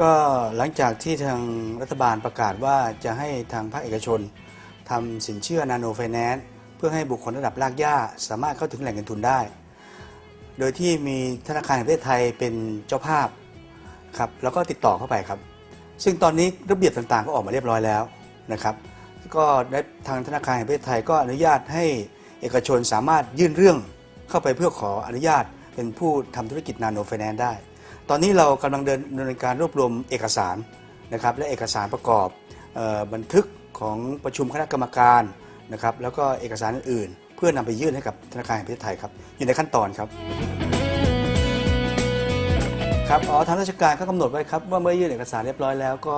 ก็หลังจากที่ทางรัฐบาลประกาศว่าจะให้ทางภาคเอกชนทำสินเชื่อนาโนไฟแนนซ์เพื่อให้บุคคลระดับรากหญ้า สามารถเข้าถึงแหล่งเงินทุนได้ โดยที่มีธนาคารแห่งประเทศไทยเป็นเจ้าภาพครับแล้วก็ติดต่อเข้าไปครับ ซึ่งตอนนี้ระเบียบต่างๆ ก็ออกมาเรียบร้อยแล้วนะครับ ก็ได้ทางธนาคารแห่งประเทศไทยก็อนุญาตให้เอกชนสามารถยื่นเรื่องเข้าไปเพื่อขออนุญาตเป็นผู้ทำธุรกิจนาโนไฟแนนซ์ได้ ตอนนี้เรากำลังเดินดำเนินการรวบรวมเอกสารนะครับและเอกสารประกอบเออบันทึกของประชุมคณะกรรมการนะครับแล้วก็เอกสารอื่นๆ เพื่อนำไปยื่นให้กับธนาคารแห่งประเทศไทยครับอยู่ในขั้นตอนครับครับอ๋อทางราชการก็กำหนดไว้ครับว่าเมื่อยื่นเอกสารเรียบร้อยแล้วก็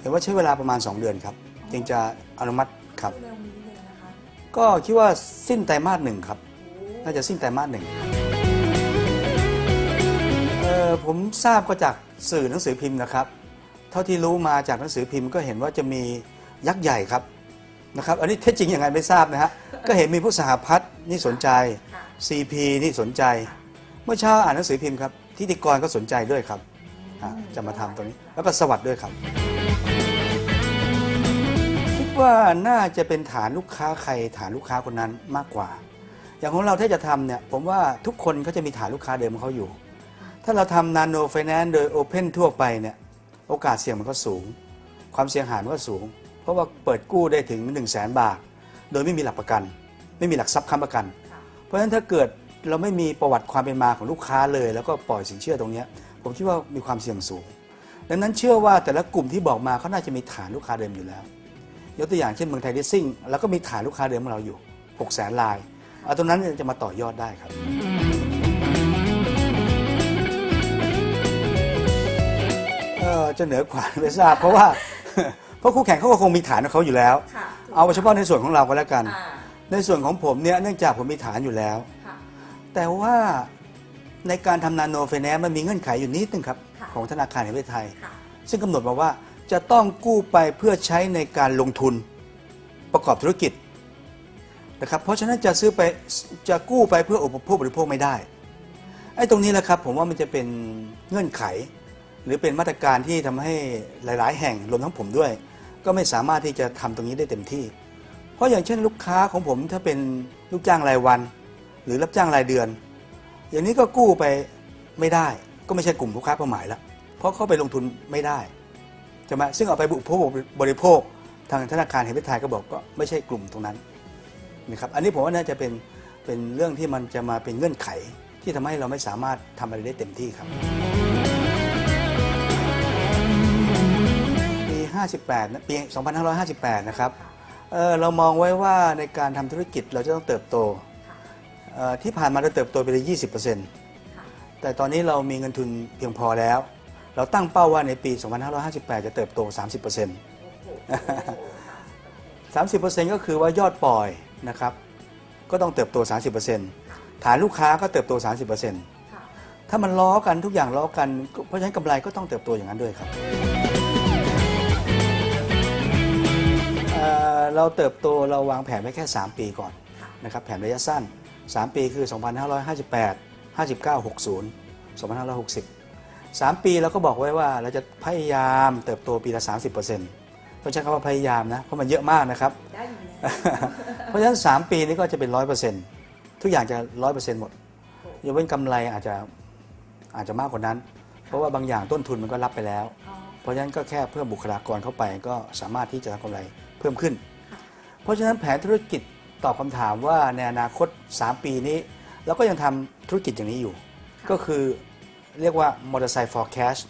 เห็นว่าใช้เวลาประมาณ 2 เดือนครับจึงจะอนุมัติครับเร็วนี้เลยนะคะก็คิดว่าสิ้นไตรมาสหนึ่งครับ น่าจะสิ้นไตรมาสหนึ่งเอ่อผมทราบก็จากสื่อหนังสือพิมพ์นะครับ เท่าที่รู้มาจากหนังสือพิมพ์ก็เห็นว่าจะมียักษ์ใหญ่ครับนะครับ อันนี้เท็จจริงยังไงไม่ทราบนะฮะ ก็เห็นมีผู้สหพัฒน์นี่สนใจค่ะ CP นี่สนใจ เมื่อเช้าอ่านหนังสือพิมพ์ครับทิติกรก็สนใจด้วยครับฮะจะมาทำตรงนี้ แล้วก็สวัสด์ด้วยครับ คิดว่าน่าจะเป็นฐานลูกค้าใครฐานลูกค้าคนนั้นมากกว่า อย่างของเราถ้าจะทำเนี่ยผมว่าทุกคนเขาจะมีฐานลูกค้าเดิมของเขาอยู่ ถ้าเราทำนาโนไฟแนนซ์โดยโอเพนทั่วไปเนี่ยโอกาสเสี่ยงมันก็สูง ความเสียหายมันก็สูง เพราะว่าเปิดกู้ได้ถึง 1 0 0 0 0แสนบาท โดยไม่มีหลักประกัน ไม่มีหลักทรัพย์ค้ำประกัน เพราะฉะนั้นถ้าเกิดเราไม่มีประวัติความเป็นมาของลูกค้าเลย แล้วก็ปล่อยสินเชื่อตรงนี้ผมคิดว่ามีความเสี่ยงสูง ดังนั้นเชื่อว่าแต่ละกลุ่มที่บอกมาเขาน่าจะมีฐานลูกค้าเดิมอยู่แล้ว ยกตัวอย่างเช่นเมืองไทยดิสซิ่งแล้วก็มีฐานลูกค้าเดิมของเราอยู่6 0แสนลายเอาตรงนั้นจะมาต่อยอดได้ครับ อ่อจะเหนือกว่าไม่ทราบเพราะว่าเพราะคู่แข่งเขาก็คงมีฐานของเขาอยู่แล้ว ค่ะเอาเฉพาะในส่วนของเราก็แล้วกัน อ่าในส่วนของผมเนี่ยเนื่องจากผมมีฐานอยู่แล้ว ค่ะ แต่ว่าในการทำนาโนไฟแนนซ์มันมีเงื่อนไขอยู่นิดนึงครับ ค่ะ ของธนาคารแห่งประเทศไทย ค่ะซึ่งกำหนดมาว่าจะต้องกู้ไปเพื่อใช้ในการลงทุนประกอบธุรกิจนะครับเพราะฉะนั้นจะซื้อไปจะกู้ไปเพื่ออุปโภคบริโภคไม่ได้ไอ้ตรงนี้แหละครับผมว่ามันจะเป็นเงื่อนไข หรือเป็นมาตรการที่ทำให้หลาย ๆ แห่งรวมทั้งผมด้วย ก็ไม่สามารถที่จะทำตรงนี้ได้เต็มที่ เพราะอย่างเช่นลูกค้าของผมถ้าเป็นลูกจ้างรายวัน หรือรับจ้างรายเดือน อย่างนี้ก็กู้ไปไม่ได้ ก็ไม่ใช่กลุ่มลูกค้าเป้าหมายแล้วเพราะเขาไปลงทุนไม่ได้ใช่ไหมซึ่งเอาไปอุปโภคบริโภคทางธนาคารแห่งประเทศไทยก็บอกก็ไม่ใช่กลุ่มตรงนั้นนะครับอันนี้ผมว่าน่าจะเป็นเป็นเรื่องที่มันจะมาเป็นเงื่อนไข ที่ทำให้เราไม่สามารถทำอะไรได้เต็มที่ครับ 58ปี2558 นะครับเเรามองไว้ว่าในการทำธุรกิจเราจะต้องเติบโตที่ผ่านมาเราเติบโตไปเลย20%แต่ตอนนี้เรามีเงินทุนเพียงพอแล้ว เราตั้งเป้าว่าในปี 2558 จะเติบโต 30% 30%ก็คือว่ายอดปล่อยนะครับ ก็ต้องเติบโต 30%ฐานลูกค้าก็เติบโต 30%ถ้ามันล้อกันทุกอย่างล้อกัน เพราะฉะนั้นกำไรก็ต้องเติบโตอย่างนั้นด้วยครับ เราเติบโตเราวางแผนไว้แค่ 3 ปีก่อนค่ะนะครับแผนระยะสั้น 3 ปีคือ 2558 59 60 2560 3 ปีเราก็บอกไว้ว่าเราจะพยายามเติบโตปีละ 30%ต้องใช้คำว่าพยายามนะเพราะมันเยอะมากนะครับได้อยู่แล้วเพราะฉะนั้น 3 ปีนี้ก็จะเป็น 100%ทุกอย่างจะ 100%หมดยกเว้นกำไรอาจจะอาจจะมากกว่านั้น เพราะว่าบางอย่างต้นทุนมันก็รับไปแล้วอ๋อเพราะฉะนั้นก็แค่เพิ่มบุคลากรเข้าไปก็สามารถที่จะทำกำไรเพิ่มขึ้น เพราะฉะนั้นแผนธุรกิจตอบคำถามว่าในอนาคต 3 ปีนี้เราก็ยังทำธุรกิจอย่างนี้อยู่ ก็คือเรียกว่ามอเตอร์ไซค์ for cash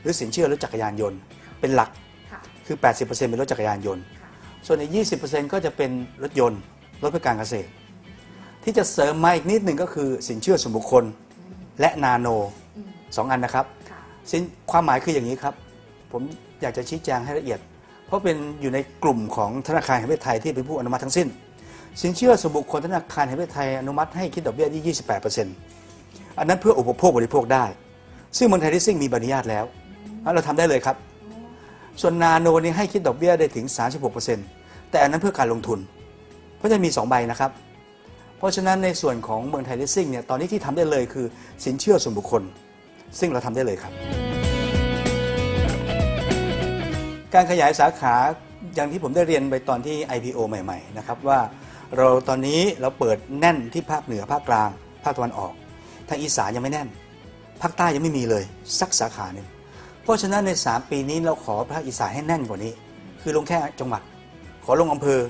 หรือสินเชื่อรถจักรยานยนต์ เป็นหลักค่ะคือ 80%เป็นรถจักรยานยนต์ค่ะส่วนอีก 20%ก็จะเป็นรถยนต์ รถเพื่อการเกษตร ที่จะเสริมมาอีกนิดหนึ่งก็คือสินเชื่อส่วนบุคคลและนาโนอืมสองอันนะครับค่ะสินความหมายคืออย่างนี้ครับ ผมอยากจะชี้แจงให้ละเอียดเพ ราะเป็นอยู่ในกลุ่มของธนาคารแห่งประเทศไทยที่เป็นผู้อนุมัติทั้งสิ้น สินเชื่อส่วนบุคคลธนาคารแห่งประเทศไทยอนุมัติให้คิดดอกเบี้ยที่ 28%อันนั้นเพื่ออุปโภคบริโภคได้ ซึ่งเมืองไทยดิสซิ่งมีใบอนุญาตแล้ว เราทำได้เลยครับ ส่วนนาโนนี่ให้คิดดอกเบี้ยได้ถึง 36%แต่อันนั้นเพื่อการลงทุน เพราะจะมี 2 ใบนะครับ เพราะฉะนั้นในส่วนของเมืองไทยลิสซิ่งเนี่ยตอนนี้ที่ทำได้เลยคือสินเชื่อส่วนบุคคล ซึ่งเราทำได้เลยครับ การขยายสาขาอย่างที่ผมได้เรียนไปตอนที่ IPO ใหม่ๆนะครับว่าเราตอนนี้เราเปิดแน่นที่ภาคเหนือภาคกลาง ภาคตะวันออก ทางอีสานยังไม่แน่น ภาคใต้ยังไม่มีเลย สักสาขาหนึ่งเพราะฉะนั้นใน 3 ปีนี้เราขอภาคอีสานให้แน่นกว่านี้ คือลงแค่จังหวัด ขอลงอำเภอ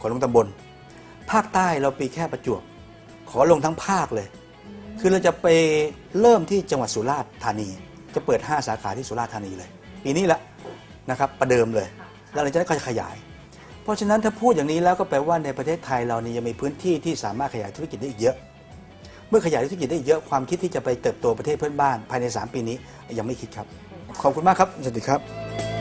ขอลงตำบล ภาคใต้เราปีแค่ประจวบ ขอลงทั้งภาคเลย คือเราจะไปเริ่มที่จังหวัดสุราษฎร์ธานี จะเปิด 5 สาขาที่สุราษฎร์ธานีเลย ปีนี้ละ นะครับประเดิมเลยค่ะแล้วเราจะได้ขยาย เพราะฉะนั้นถ้าพูดอย่างนี้แล้วก็แปลว่าในประเทศไทยเรานี่ยังมีพื้นที่ที่สามารถขยายธุรกิจได้อีกเยอะ เมื่อขยายธุรกิจได้อีกเยอะความคิดที่จะไปเติบโตประเทศเพื่อนบ้าน ภายใน 3 ปีนี้ยังไม่คิดครับ ขอบคุณมากครับสวัสดีครับ